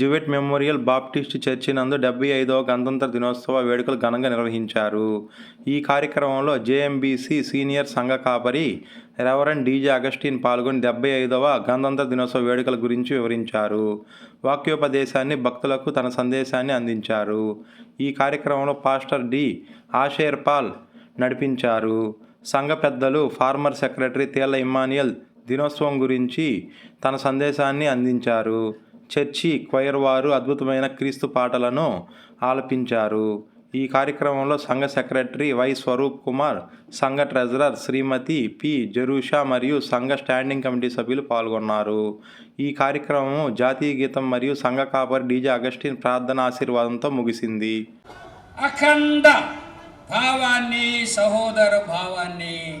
Jewett memorial Baptist church నందు డెబ్బై ఐదవ గణతంత్ర దినోత్సవ వేడుకలు ఘనంగా నిర్వహించారు. ఈ కార్యక్రమంలో జేఎంబీసీ సీనియర్ సంఘ కాపరి రెవరెండ్ డీజే అగస్టిన్ పాల్గొని డెబ్బై ఐదవ గణతంత్ర దినోత్సవ వేడుకల గురించి వివరించారు. వాక్యోపదేశాన్ని భక్తులకు తన సందేశాన్ని అందించారు. ఈ కార్యక్రమంలో పాస్టర్ డి ఆషేర్ పాల్ నడిపించారు. సంఘ పెద్దలు ఫార్మర్ సెక్రటరీ తేల ఇమ్మానియల్ దినోత్సవం గురించి తన సందేశాన్ని అందించారు. చర్చి క్వైర్ వారు అద్భుతమైన క్రీస్తు పాటలను ఆలపించారు. ఈ కార్యక్రమంలో సంఘ సెక్రటరీ వై స్వరూప్ కుమార్ సంఘ ట్రెజరర్ శ్రీమతి పి జరూషా మరియు సంఘ స్టాండింగ్ కమిటీ సభ్యులు పాల్గొన్నారు. ఈ కార్యక్రమం జాతీయ గీతం మరియు సంఘ కాపర్ డీజే అగస్టిన్ ప్రార్థన ఆశీర్వాదంతో ముగిసింది. అఖండ భావాన్ని సహోదర భావాన్ని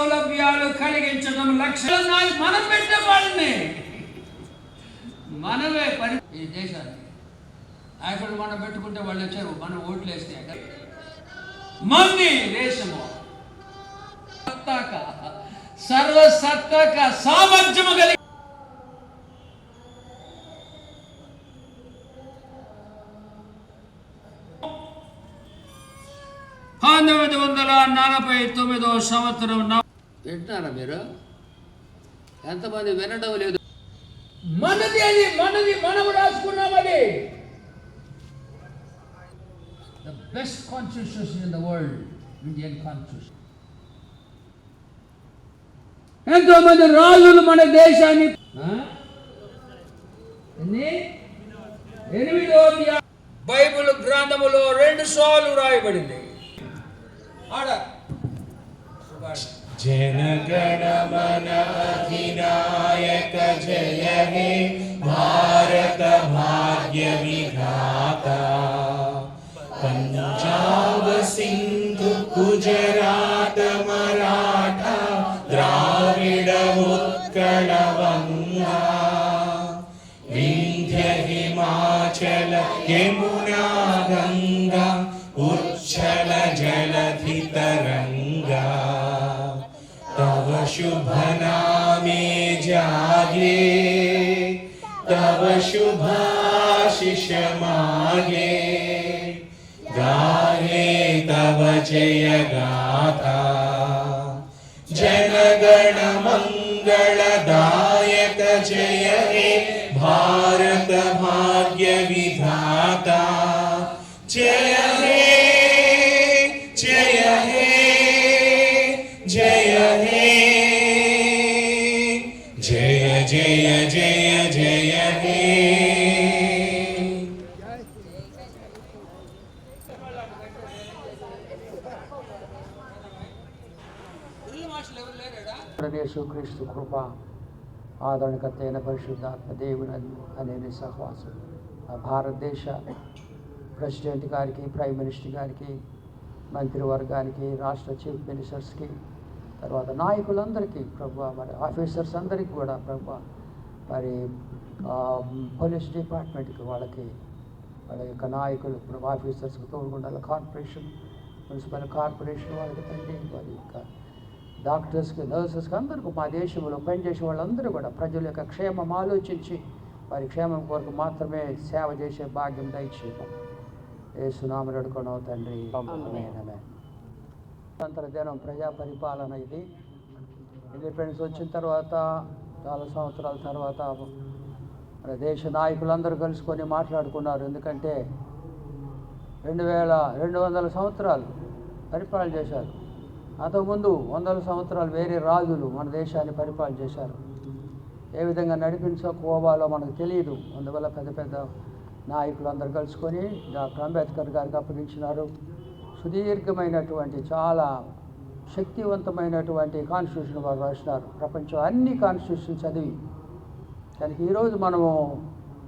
సౌలభ్యాలు కలిగించడం లక్ష్యం. మనం పెట్టే వాళ్ళని మనమే పని. ఈ దేశానికి అక్కడ మనం పెట్టుకుంటే వాళ్ళు వచ్చారు మనం ఓట్లు వేస్తే. అక్కడ మంది దేశము. సత్తాక సర్వసత్తాక సామర్థ్యము కలిగి పంతొమ్మిది వందల నలభై తొమ్మిదో సంవత్సరం వింటున్నారా మీరు? ఎంతమంది వినడం లేదు. మనది అది మనది మనం రాసుకున్నాం the best constitution in the world Indian constitution ఎంతో మంది రాజులు మన దేశాన్ని ఆ? ఎనిమిదో బైబిల్ గ్రంథములో రెండు సార్లు రాయబడింది. ఆడ. जनगणमनाधिनायक जय हे भारत भाग्य विधाता पञ्जाब सिन्धु गुजरात मराठा द्राविड उत्कलवङ्गा विन्ध्य हिमाचल यमु शुभ नामे जागे तव शुभाशिष मागे गाहे तव जय गाथा जनगण दायक जय। యేసుక్రీస్తు కృప ఆదరణకర్తైన పరిశుద్ధాత్మ దేవుని అనే సహవాసం. భారతదేశ ప్రెసిడెంట్ గారికి ప్రైమ్ మినిస్టర్ గారికి మంత్రివర్గానికి రాష్ట్ర చీఫ్ మినిస్టర్స్కి తర్వాత నాయకులందరికీ ప్రభు మరి ఆఫీసర్స్ అందరికీ కూడా ప్రభు మరి పోలీస్ డిపార్ట్మెంట్కి వాళ్ళకి వాళ్ళ యొక్క నాయకులు ప్రభు ఆఫీసర్స్కి తోడుగుండాల. కార్పొరేషన్ మున్సిపల్ కార్పొరేషన్ వాళ్ళకి తండ్రి వారి యొక్క డాక్టర్స్కి నర్సెస్కి అందరికీ మా దేశంలో పనిచేసే వాళ్ళందరూ కూడా ప్రజల యొక్క క్షేమం ఆలోచించి వారి క్షేమం కొరకు మాత్రమే సేవ చేసే భాగ్యం దయచేయడం ఏ సునామని అడుకున్నావు తండ్రి. ఆమేన్. స్వతంత్ర దినం ప్రజా పరిపాలన ఇది. ఇండిపెండెన్స్ వచ్చిన తర్వాత చాలా సంవత్సరాల తర్వాత మన దేశ నాయకులందరూ కలుసుకొని మాట్లాడుకున్నారు. ఎందుకంటే రెండు వేల రెండు వందల సంవత్సరాలు పరిపాలన చేశారు. అంతకుముందు వందల సంవత్సరాలు వేరే రాజులు మన దేశాన్ని పరిపాలన చేశారు. ఏ విధంగా నడిపించుకోవాలో మనకు తెలియదు. అందువల్ల పెద్ద పెద్ద నాయకులు అందరు కలుసుకొని డాక్టర్ అంబేద్కర్ గారికి అప్పగించినారు. సుదీర్ఘమైనటువంటి చాలా శక్తివంతమైనటువంటి కాన్స్టిట్యూషన్ వారు రాసినారు. ప్రపంచం అన్ని కాన్స్టిట్యూషన్ చదివి. దానికి ఈరోజు మనము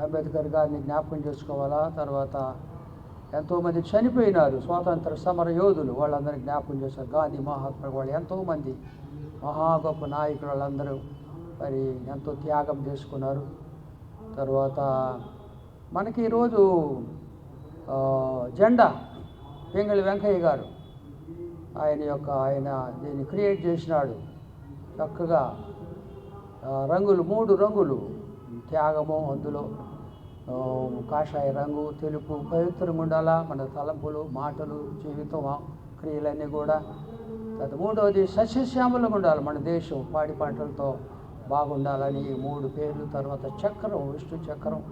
అంబేద్కర్ గారిని జ్ఞాపకం చేసుకోవాలా? తర్వాత ఎంతోమంది చనిపోయినారు. స్వాతంత్ర సమర యోధులు వాళ్ళందరినీ జ్ఞాపకం చేశారు. గాంధీ మహాత్మా వాళ్ళు ఎంతోమంది మహా గొప్ప నాయకులు వాళ్ళందరూ మరి ఎంతో త్యాగం చేసుకున్నారు. తర్వాత మనకి ఈరోజు జెండా పింగళి వెంకయ్య గారు ఆయన యొక్క ఆయన దీన్ని క్రియేట్ చేసినాడు. చక్కగా రంగులు మూడు రంగులు త్యాగము అందులో. కాషాయ రంగు తెలుపు పవిత్రంగా ఉండాలా మన తలంపులు మాటలు జీవితం క్రియలన్నీ కూడా. తర్వాత మూడవది సస్యశ్యామలంగా ఉండాలి మన దేశం పాడి పంటలతో బాగుండాలని ఈ మూడు పేర్లు. తర్వాత చక్రం విష్ణు చక్రం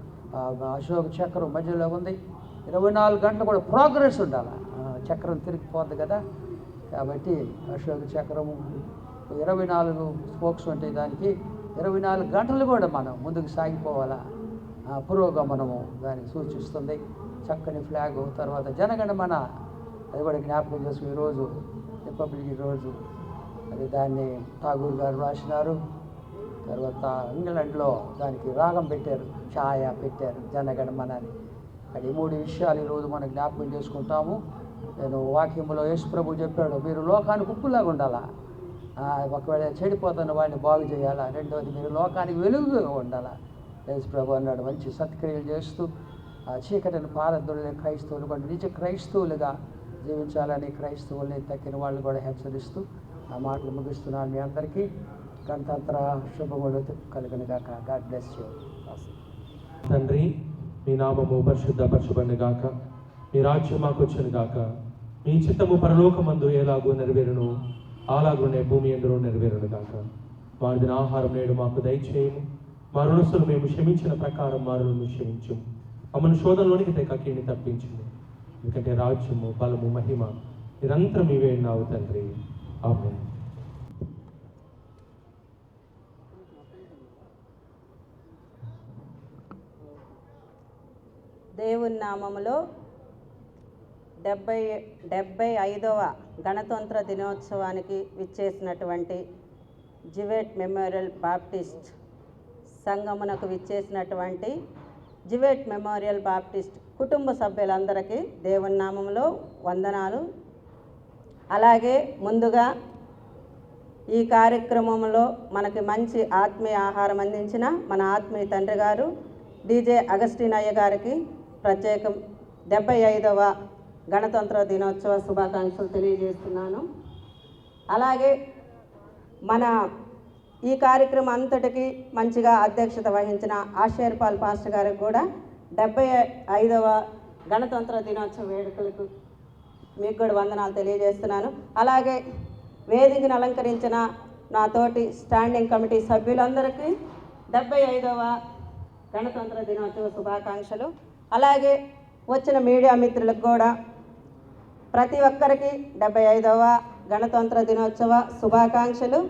అశోక చక్రం మధ్యలో ఉంది. ఇరవై నాలుగు గంటలు కూడా ప్రోగ్రెస్ ఉండాలి. చక్రం తిరిగిపోద్ది కదా. కాబట్టి అశోక చక్రము ఇరవై నాలుగు స్పోక్స్ ఉంటాయి దానికి ఇరవై నాలుగు గంటలు కూడా మనం ముందుకు సాగిపోవాలా. పురోగమనము దాన్ని సూచిస్తుంది. చక్కని ఫ్లాగ్ తర్వాత జనగణమన. అది కూడా జ్ఞాపకం చేసుకుని ఈరోజు రిపబ్లిక్ రోజు అది దాన్ని ఠాగూర్ గారు రాసినారు. తర్వాత ఇంగ్లాండ్లో దానికి రాగం పెట్టారు ఛాయ పెట్టారు జనగణమన అని అది మూడు విషయాలు ఈరోజు మనం జ్ఞాపకం చేసుకుంటాము. నేను వాక్యంలో యేసుప్రభు చెప్పాడు మీరు లోకానికి ఉప్పులాగా ఉండాలా? ఒకవేళ చెడిపోతున్న వాడిని బాగు చేయాలా? రెండవది మీరు లోకానికి వెలుగుగా ఉండాలా? యేసు ప్రభు అన్నాడు మంచి సత్క్రియలు చేస్తూ ఆ చీకటిని పారద్దులే క్రైస్తవులు కూడా నిజ క్రైస్తవులుగా జీవించాలని క్రైస్తవుల్ని తక్కిన వాళ్ళు కూడా హెచ్చరిస్తూ ఆ మాటలు ముగిస్తున్నాను మీ అందరికీ. గణతంత్ర శుభములు కలిగిన గాక గాడ్ బ్లెస్ యూ. తండ్రి మీ నామము పరిశుద్ధపరచబడిన గాక మీ రాజ్యం మాకు వచ్చును గాక మీ చిత్తము పరలోకమందు ఎలాగో నెరవేరును అలాగునే భూమి ఎందులో నెరవేరును గాక వాడిన ఆహారం నేడు మాకు దయచేయము. మా మేము క్షమించిన ప్రకారం వారును క్షమించు. మమ్మల్ని శోధనలోనికి తెక్కీని తప్పించింది ఎందుకంటే రాజ్యము బలము మహిమ నిరంతరం ఇవే ఉన్నావు తండ్రి. ఆమె దేవుని నామములో డెబ్బై డెబ్బై ఐదవ గణతంత్ర దినోత్సవానికి విచ్చేసినటువంటి జివేట్ మెమోరియల్ బాప్టిస్ట్ సంగమునకు విచ్చేసినటువంటి జివేట్ మెమోరియల్ బాప్టిస్ట్ కుటుంబ సభ్యులందరికీ దేవుని నామంలో వందనాలు. అలాగే ముందుగా ఈ కార్యక్రమంలో మనకి మంచి ఆత్మీయ ఆహారం అందించిన మన ఆత్మీయ తండ్రి గారు డీజే అగస్టిన్ అయ్య గారికి ప్రత్యేకం డెబ్బై ఐదవ గణతంత్ర దినోత్సవ శుభాకాంక్షలు తెలియజేస్తున్నాను. అలాగే మన ఈ కార్యక్రమం అంతటికి మంచిగా అధ్యక్షత వహించిన ఆశేర్పాల్ పాస్టర్ గారికి కూడా డెబ్బై ఐదవ గణతంత్ర దినోత్సవ వేడుకలకు మీకు కూడా వందనాలు తెలియజేస్తున్నాను. అలాగే వేదికను అలంకరించిన నా తోటి స్టాండింగ్ కమిటీ సభ్యులందరికీ డెబ్బై ఐదవ గణతంత్ర దినోత్సవ శుభాకాంక్షలు. అలాగే వచ్చిన మీడియా మిత్రులకు కూడా ప్రతి ఒక్కరికి డెబ్బై ఐదవ గణతంత్ర దినోత్సవ శుభాకాంక్షలు.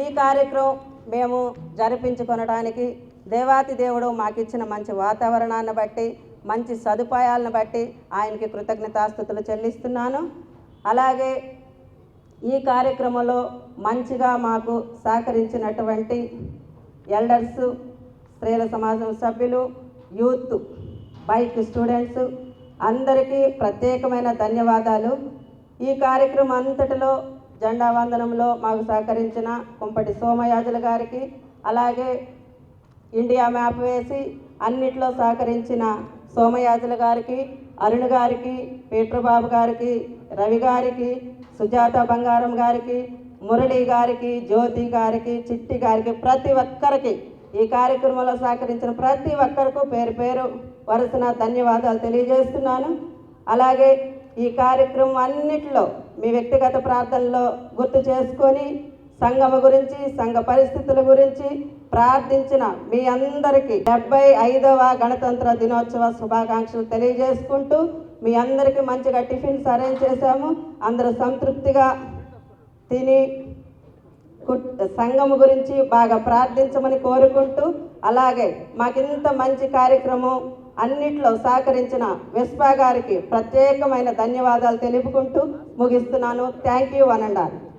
ఈ కార్యక్రమం మేము జరిపించుకొనడానికి దేవాతి దేవుడు మాకిచ్చిన మంచి వాతావరణాన్ని బట్టి మంచి సదుపాయాలను బట్టి ఆయనకి కృతజ్ఞతాస్థుతులు చెల్లిస్తున్నాను. అలాగే ఈ కార్యక్రమంలో మంచిగా మాకు సహకరించినటువంటి ఎల్డర్స్ స్త్రీల సమాజం సభ్యులు యూత్ బైక్ స్టూడెంట్స్ అందరికీ ప్రత్యేకమైన ధన్యవాదాలు. ఈ కార్యక్రమం అంతటిలో జెండా వందనంలో మాకు సహకరించిన కుంపటి సోమయాజుల గారికి అలాగే ఇండియా మ్యాప్ వేసి అన్నిట్లో సహకరించిన సోమయాజుల గారికి అరుణ్ గారికి పీటర్బాబు గారికి రవి గారికి సుజాత బంగారం గారికి మురళి గారికి జ్యోతి గారికి చిట్టి గారికి ప్రతి ఒక్కరికి ఈ కార్యక్రమంలో సహకరించిన ప్రతి ఒక్కరికి పేరు పేరు వరుసన ధన్యవాదాలు తెలియజేస్తున్నాను. అలాగే ఈ కార్యక్రమం అన్నిటిలో మీ వ్యక్తిగత ప్రార్థనలో గుర్తు చేసుకొని సంఘము గురించి సంఘ పరిస్థితుల గురించి ప్రార్థించిన మీ అందరికీ డెబ్బై ఐదవ గణతంత్ర దినోత్సవ శుభాకాంక్షలు తెలియజేసుకుంటూ మీ అందరికీ మంచిగా టిఫిన్స్ అరేంజ్ చేశాము. అందరూ సంతృప్తిగా తిని సంఘము గురించి బాగా ప్రార్థించమని కోరుకుంటూ అలాగే మాకింత మంచి కార్యక్రమం అన్నిట్లో సహకరించిన విస్పా గారికి ప్రత్యేకమైన ధన్యవాదాలు తెలుపుకుంటూ ముగిస్తున్నాను. Thank you అనండారు and